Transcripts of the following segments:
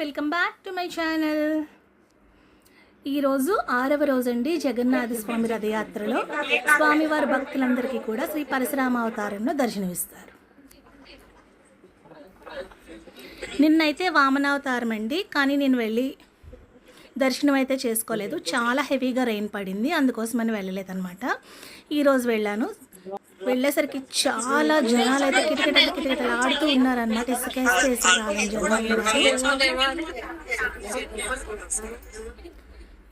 Welcome back to my channel. ఈరోజు ఆరవ రోజండి జగన్నాథ స్వామి రథయాత్రలో స్వామివారి భక్తులందరికీ కూడా శ్రీ పరశురామ అవతారంలో దర్శనమిస్తారు. నిన్నైతే వామనావతారం అండి కానీ నేను వెళ్ళి దర్శనం అయితే చేసుకోలేదు. చాలా హెవీగా రెయిన్ పడింది అందుకోసమని వెళ్ళలేదన్నమాట. ఈరోజు వెళ్ళాను. వెళ్ళేసరికి చాలా జనాలు అయితే కిటకిట కిటకిటలు ఆడుతూ ఉన్నారన్నమాట. ఇసుకేస్తే ఇసుక జనాలు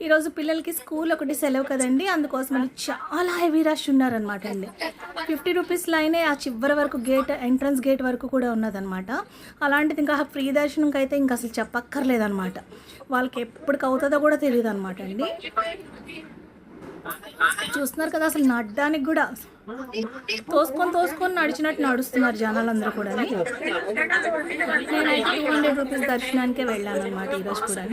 ఈరోజు పిల్లలకి స్కూల్ ఒకటి సెలవు కదండి. అందుకోసమని చాలా హెవీ రష్ ఉన్నారనమాట అండి. ఫిఫ్టీ రూపీస్ లైనే ఆ చివరి వరకు గేట్ ఎంట్రన్స్ గేట్ వరకు కూడా ఉన్నదన్నమాట. అలాంటిది ఇంకా ఫ్రీ దర్శనంకి అయితే ఇంకా అసలు చెప్పక్కర్లేదన్నమాట. వాళ్ళకి ఎప్పటికి అవుతుందో కూడా తెలియదు అనమాట అండి. చూస్తున్నారు కదా అసలు నడ్డానికి కూడా తోసుకొని తోసుకొని నడిచినట్టు నడుస్తున్నారు జనాలందరూ కూడా. నేనైతే టూ హండ్రెడ్ రూపీస్ దర్శనానికే వెళ్ళాను అనమాట ఈరోజు కూడా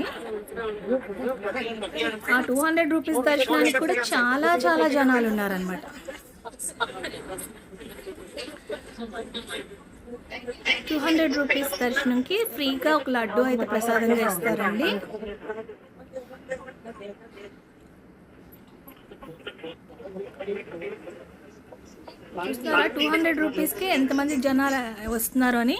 ఆ టూ హండ్రెడ్ రూపీస్ దర్శనానికి కూడా చాలా చాలా జనాలు ఉన్నారనమాట టూ హండ్రెడ్ రూపీస్ దర్శనంకి ఫ్రీగా ఒక లడ్డు అయితే ప్రసాదంగా ఇస్తారండి చూస్తారా? టూ హండ్రెడ్ రూపీస్కి ఎంతమంది జనాలు వస్తున్నారు అని?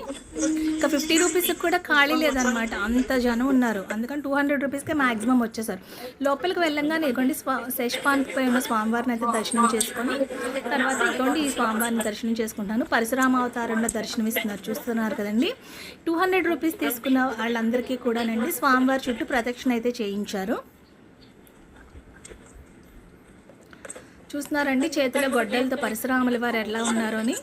ఇంకా ఫిఫ్టీ రూపీస్కి కూడా ఖాళీ లేదనమాట అంత జనం ఉన్నారు. అందుకని టూ హండ్రెడ్ రూపీస్కే మ్యాక్సిమం వచ్చేసారు. లోపలికి వెళ్ళంగానే ఇదిగోండి స్వా శేషపాన్పై ఉన్న స్వామివారిని అయితే దర్శనం చేసుకొని తర్వాత ఇదిగోండి ఈ స్వామివారిని దర్శనం చేసుకుంటాను. పరశురామ అవతారంలో దర్శనం ఇస్తున్నారు చూస్తున్నారు కదండి. టూ హండ్రెడ్ రూపీస్ తీసుకున్న వాళ్ళందరికీ కూడానండి స్వామివారి చుట్టూ ప్రదక్షిణ అయితే చేయించారు. చూస్తున్నారండి చేతిలో గొడ్డలతో పరశురాముల వారు ఎలా ఉన్నారు అని.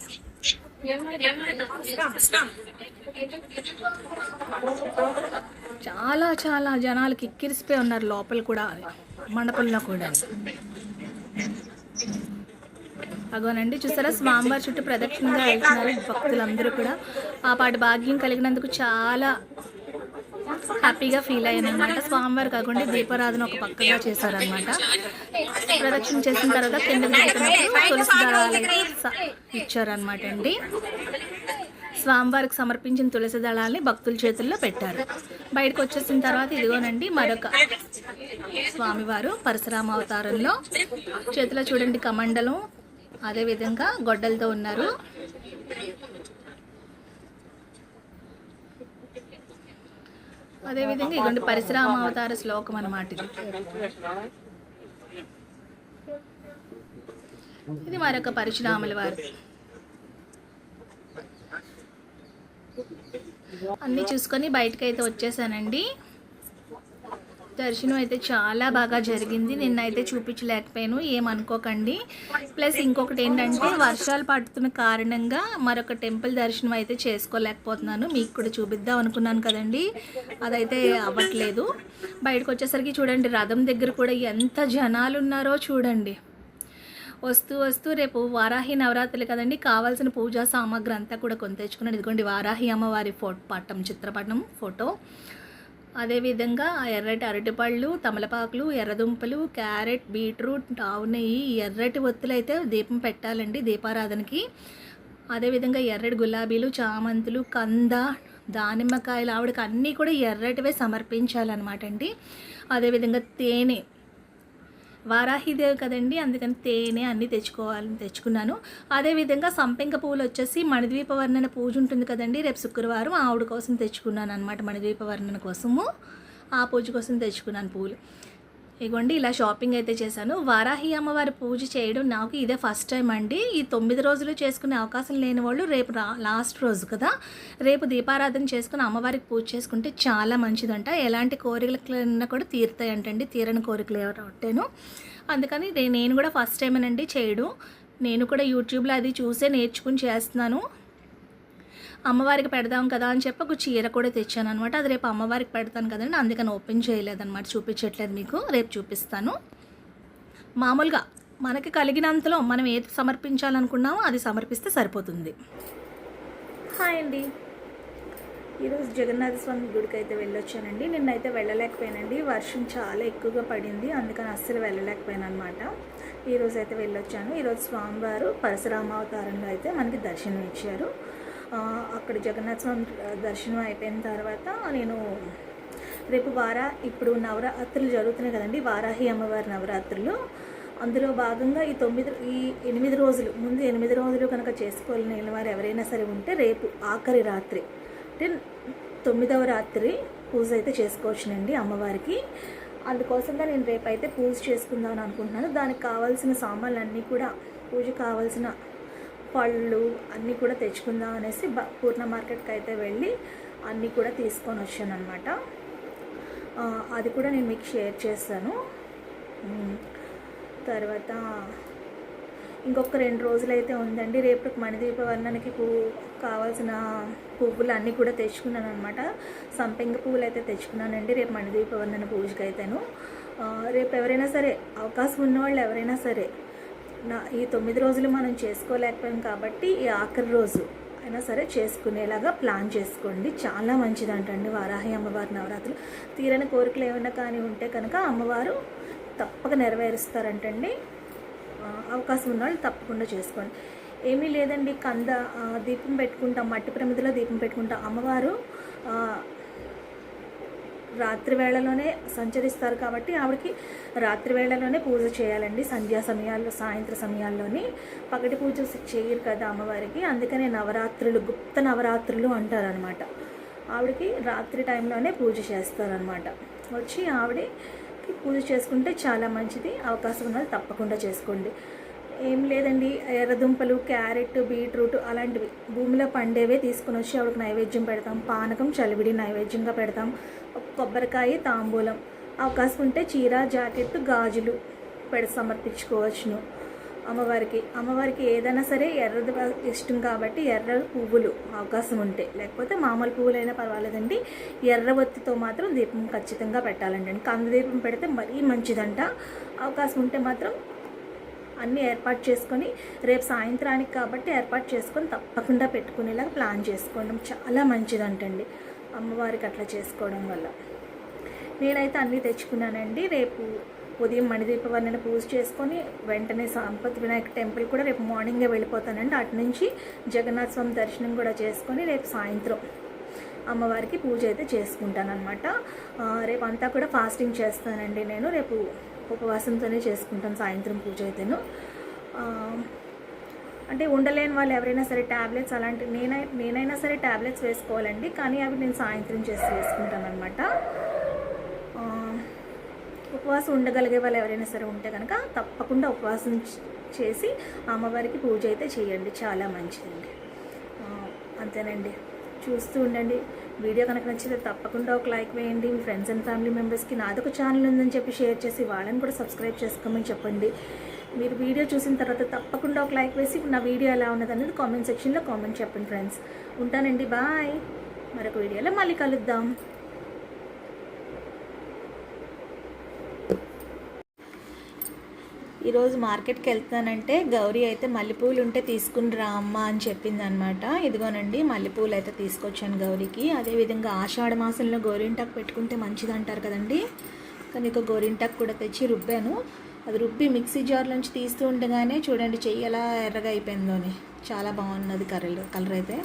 చాలా చాలా జనాలు కిక్కిరిసిపోయి ఉన్నారు లోపల కూడా మండపంలో కూడా. అగోనండి చూసారా? స్వామివారి చుట్టూ ప్రదక్షిణగా వెళ్తున్నారు భక్తులందరూ కూడా. ఆ పాటి భాగ్యం కలిగినందుకు చాలా హ్యాపీగా ఫీల్ అయ్యాను అనమాట స్వామివారు కాకుండా దీపారాధన ఒక పక్కగా చేశారనమాట ప్రదక్షిణ చేసిన తర్వాత కింద తులసి దళాలు స- ఇచ్చారనమాట అండి. స్వామివారికి సమర్పించిన తులసి దళాలని భక్తుల చేతుల్లో పెట్టారు. బయటకు వచ్చేసిన తర్వాత ఇదిగోనండి మరొక స్వామివారు పరశురామ అవతారంలో చేతిలో చూడండి కమండలం. అదేవిధంగా గొడ్డలతో ఉన్నారు. అదేవిధంగా ఇదిగోండి పరిశ్రమ అవతార శ్లోకం అనమాట ఇది. ఇది మరొక పరశురాముల వారు అన్నీ చూసుకొని బయటకైతే అయితే వచ్చేసానండి. దర్శనం అయితే చాలా బాగా జరిగింది. నిన్నైతే చూపించలేకపోయాను ఏమనుకోకండి. ప్లస్ ఇంకొకటి ఏంటంటే వర్షాలు పడుతున్న కారణంగా మరొక టెంపుల్ దర్శనం అయితే చేసుకోలేకపోతున్నాను. మీకు కూడా చూపిద్దాం అనుకున్నాను కదండి. అదైతే అవ్వట్లేదు. బయటకు వచ్చేసరికి చూడండి రథం దగ్గర కూడా ఎంత జనాలు ఉన్నారో చూడండి. వస్తూ వస్తూ రేపు వారాహి నవరాత్రులు కదండి. కావాల్సిన పూజా సామాగ్రి అంతా కూడా కొని తెచ్చుకున్నాను. ఇదిగోండి వారాహి అమ్మవారి ఫోటో పట్టం చిత్రపటం ఫోటో. అదేవిధంగా ఎర్రటి అరటిపళ్ళు తమలపాకులు ఎర్రదుంపలు క్యారెట్ బీట్రూట్ ఆవు నెయ్యి ఎర్రటి ఒత్తులు అయితే దీపం పెట్టాలండి దీపారాధనకి. అదేవిధంగా ఎర్రటి గులాబీలు చామంతులు కంద దానిమ్మకాయలు ఆవిడకి అన్నీ కూడా ఎర్రటివే సమర్పించాలన్నమాట అండి. అదేవిధంగా తేనె వారాహిదేవి కదండి అందుకని తేనె అన్నీ తెచ్చుకోవాలని తెచ్చుకున్నాను. అదేవిధంగా సంపెంగ పువ్వులు వచ్చేసి మణిద్వీప వర్ణన పూజ ఉంటుంది కదండి రేపు శుక్రవారం ఆవిడ కోసం తెచ్చుకున్నాను అనమాట మణిద్వీప వర్ణన కోసము. ఆ పూజ కోసం తెచ్చుకున్నాను పువ్వులు ఇగోండి ఇలా షాపింగ్ అయితే చేశాను. వారాహి అమ్మవారి పూజ చేయడం నాకు ఇదే ఫస్ట్ టైం అండి. ఈ తొమ్మిది రోజులు చేసుకునే అవకాశం లేని వాళ్ళు రేపు లాస్ట్ రోజు కదా రేపు దీపారాధన చేసుకుని అమ్మవారికి పూజ చేసుకుంటే చాలా మంచిదంట. ఎలాంటి కోరికలైనా కూడా తీరుతాయంటండి తీరని కోరికలు ఎవరంటేను అందుకని నేను కూడా ఫస్ట్ టైమేనండి చేయడం. నేను కూడా యూట్యూబ్లో అది చూసే నేర్చుకుని చేస్తున్నాను. అమ్మవారికి పెడదాం కదా అని చెప్పి ఒక చీర కూడా తెచ్చాను అనమాట అది రేపు అమ్మవారికి పెడతాను కదండి. అందుకని ఓపెన్ చేయలేదన్నమాట. చూపించట్లేదు మీకు. రేపు చూపిస్తాను. మామూలుగా మనకి కలిగినంతలో మనం ఏది సమర్పించాలనుకున్నామో అది సమర్పిస్తే సరిపోతుంది. హాయ్ అండి. ఈరోజు జగన్నాథ స్వామి గుడికి అయితే వెళ్ళొచ్చానండి. నిన్నైతే వెళ్ళలేకపోయానండి. వర్షం చాలా ఎక్కువగా పడింది. అందుకని అస్సలు వెళ్ళలేకపోయాను అనమాట ఈరోజు అయితే వెళ్ళొచ్చాను. ఈరోజు స్వామివారు పరశురామావతారంలో అయితే మనకి దర్శనం ఇచ్చారు అక్కడ జగన్నాథ స్వామి దర్శనం అయిపోయిన తర్వాత నేను రేపు వారా ఇప్పుడు నవరాత్రులు జరుగుతున్నాయి కదండి వారాహి అమ్మవారి నవరాత్రులు. అందులో భాగంగా ఈ తొమ్మిది ఈ ఎనిమిది రోజులు ముందు ఎనిమిది రోజులు కనుక చేసుకోలేని వారు ఎవరైనా సరే ఉంటే రేపు ఆఖరి రాత్రి అంటే తొమ్మిదవ రాత్రి పూజ అయితే చేసుకోవచ్చునండి అమ్మవారికి. అందుకోసంగా నేను రేపు అయితే పూజ చేసుకుందామని అనుకుంటున్నాను. దానికి కావాల్సిన సామాన్లు అన్నీ కూడా పూజ కావాల్సిన పళ్ళు అన్నీ కూడా తెచ్చుకుందాం అనేసి బ పూర్ణ మార్కెట్కి అయితే వెళ్ళి అన్నీ కూడా తీసుకొని వచ్చాను అనమాట అది కూడా నేను మీకు షేర్ చేస్తాను తర్వాత ఇంకొక రెండు రోజులు అయితే ఉందండి. రేపు మణిదీపవర్ణానికి పువ్వు కావాల్సిన పువ్వులు అన్నీ కూడా తెచ్చుకున్నాను అనమాట సంపెంగ పువ్వులు అయితే తెచ్చుకున్నానండి రేపు మణిదీప పూజకి అయితేను రేపు ఎవరైనా సరే అవకాశం ఉన్నవాళ్ళు ఎవరైనా సరే నా ఈ తొమ్మిది రోజులు మనం చేసుకోలేకపోయాం కాబట్టి ఈ ఆఖరి రోజు అయినా సరే చేసుకునేలాగా ప్లాన్ చేసుకోండి. చాలా మంచిదంటండి వారాహి అమ్మవారి నవరాత్రులు. తీరని కోరికలు ఏమైనా కానీ ఉంటే కనుక అమ్మవారు తప్పక నెరవేరుస్తారంటండి. అవకాశం ఉన్నవాళ్ళు తప్పకుండా చేసుకోండి. ఏమీ లేదండి కంద దీపం పెట్టుకుంటాం మట్టి ప్రమిదిలో దీపం పెట్టుకుంటాం. అమ్మవారు రాత్రి వేళలోనే సంచరిస్తారు కాబట్టి ఆవిడకి రాత్రి వేళలోనే పూజ చేయాలండి. సంధ్యా సమయాల్లో సాయంత్ర సమయాల్లోని పగటి పూజ చేయరు కదా అమ్మవారికి. అందుకనే నవరాత్రులు గుప్త నవరాత్రులు అంటారనమాట ఆవిడకి రాత్రి టైంలోనే పూజ చేస్తారనమాట వచ్చి ఆవిడకి పూజ చేసుకుంటే చాలా మంచిది. అవకాశం ఉన్నది తప్పకుండా చేసుకోండి. ఏం లేదండి. ఎర్రదుంపలు క్యారెట్ బీట్రూట్ అలాంటివి భూమిలో పండేవే తీసుకుని వచ్చి ఆవిడకి నైవేద్యం పెడతాం. పానకం చలివిడి నైవేద్యంగా పెడతాం. కొబ్బరికాయ తాంబూలం అవకాశం ఉంటే చీర జాకెట్ గాజులు పెడ సమర్పించుకోవచ్చును అమ్మవారికి. అమ్మవారికి ఏదైనా సరే ఎర్రది ఇష్టం కాబట్టి ఎర్ర పువ్వులు అవకాశం ఉంటే. లేకపోతే మామూలు పువ్వులైనా పర్వాలేదండి. ఎర్ర ఒత్తితో మాత్రం దీపం ఖచ్చితంగా పెట్టాలండి. కంద దీపం పెడితే మరీ మంచిదంట. అవకాశం ఉంటే మాత్రం అన్నీ ఏర్పాటు చేసుకొని రేపు సాయంత్రానికి కాబట్టి ఏర్పాటు చేసుకొని తప్పకుండా పెట్టుకునేలాగా ప్లాన్ చేసుకోవడం చాలా మంచిదంటండి. అమ్మవారికి అట్లా చేసుకోవడం వల్ల. నేనైతే అన్నీ తెచ్చుకున్నానండి. రేపు ఉదయం మణిదీపవర్ణన పూజ చేసుకొని వెంటనే సంపత్ వినాయక టెంపుల్ కూడా రేపు మార్నింగే వెళ్ళిపోతానండి. అటు నుంచి జగన్నాథ స్వామి దర్శనం కూడా చేసుకొని రేపు సాయంత్రం అమ్మవారికి పూజ అయితే చేసుకుంటానమాట రేపు అంతా కూడా ఫాస్టింగ్ చేస్తానండి నేను. రేపు ఉపవాసంతోనే చేసుకుంటాం సాయంత్రం పూజ అయితేను. అంటే ఉండలేని వాళ్ళు ఎవరైనా సరే ట్యాబ్లెట్స్ అలాంటి నేనై నేనైనా సరే ట్యాబ్లెట్స్ వేసుకోవాలండి కానీ అవి నేను సాయంత్రం చేసి వేసుకుంటాను అనమాట ఉపవాసం ఉండగలిగే వాళ్ళు ఎవరైనా సరే ఉంటే కనుక తప్పకుండా ఉపవాసం చేసి అమ్మవారికి పూజ అయితే చేయండి చాలా మంచిదండి. అంతేనండి. చూస్తూ ఉండండి. వీడియో కనుక నచ్చితే తప్పకుండా ఒక లైక్ వేయండి. మీ ఫ్రెండ్స్ అండ్ ఫ్యామిలీ మెంబర్స్కి నాదొక ఛానల్ ఉందని చెప్పి షేర్ చేసి వాళ్ళని కూడా సబ్స్క్రైబ్ చేసుకోమని చెప్పండి. మీరు వీడియో చూసిన తర్వాత తప్పకుండా ఒక లైక్ వేసి నా వీడియో ఎలా ఉన్నది అనేది కామెంట్ సెక్షన్లో కామెంట్ చెప్పండి ఫ్రెండ్స్. ఉంటానండి. బాయ్. మరొక వీడియోలో మళ్ళీ కలుద్దాం. ఈరోజు మార్కెట్కి వెళ్తానంటే గౌరీ అయితే మల్లెపూలు ఉంటే తీసుకుని రా అమ్మ అని చెప్పింది అనమాట ఇదిగోనండి మల్లెపూలు అయితే తీసుకొచ్చాను గౌరీకి. అదేవిధంగా ఆషాఢ మాసంలో గోరింటాకు పెట్టుకుంటే మంచిది అంటారు కదండి. కానీ ఇక గోరింటాకు కూడా తెచ్చి రుబ్బాను. అది రుబ్బి మిక్సీ జార్లోంచి తీస్తూ ఉండగానే చూడండి చెయ్యి ఎలా ఎర్రగా అయిపోయిందోని చాలా బాగున్నది కలర్ కలర్ అయితే.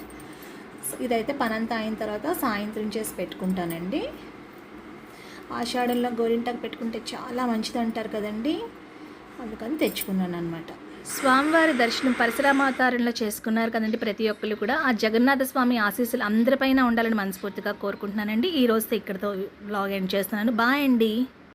ఇదైతే పనంతా అయిన తర్వాత సాయంత్రం చేసి పెట్టుకుంటానండి. ఆషాఢంలో గోరింటాకు పెట్టుకుంటే చాలా మంచిది అంటారు కదండి. అందుకని తెచ్చుకున్నాను అనమాట స్వామివారి దర్శనం పరశురామావతారంలో చేసుకున్నారు కదండి ప్రతి ఒక్కరు కూడా. ఆ జగన్నాథ స్వామి ఆశీస్సులు అందరిపైన ఉండాలని మనస్ఫూర్తిగా కోరుకుంటున్నానండి. ఈ రోజుతో ఇక్కడితో బ్లాగ్ ఎండ్ చేస్తున్నాను. బాయ్ అండి.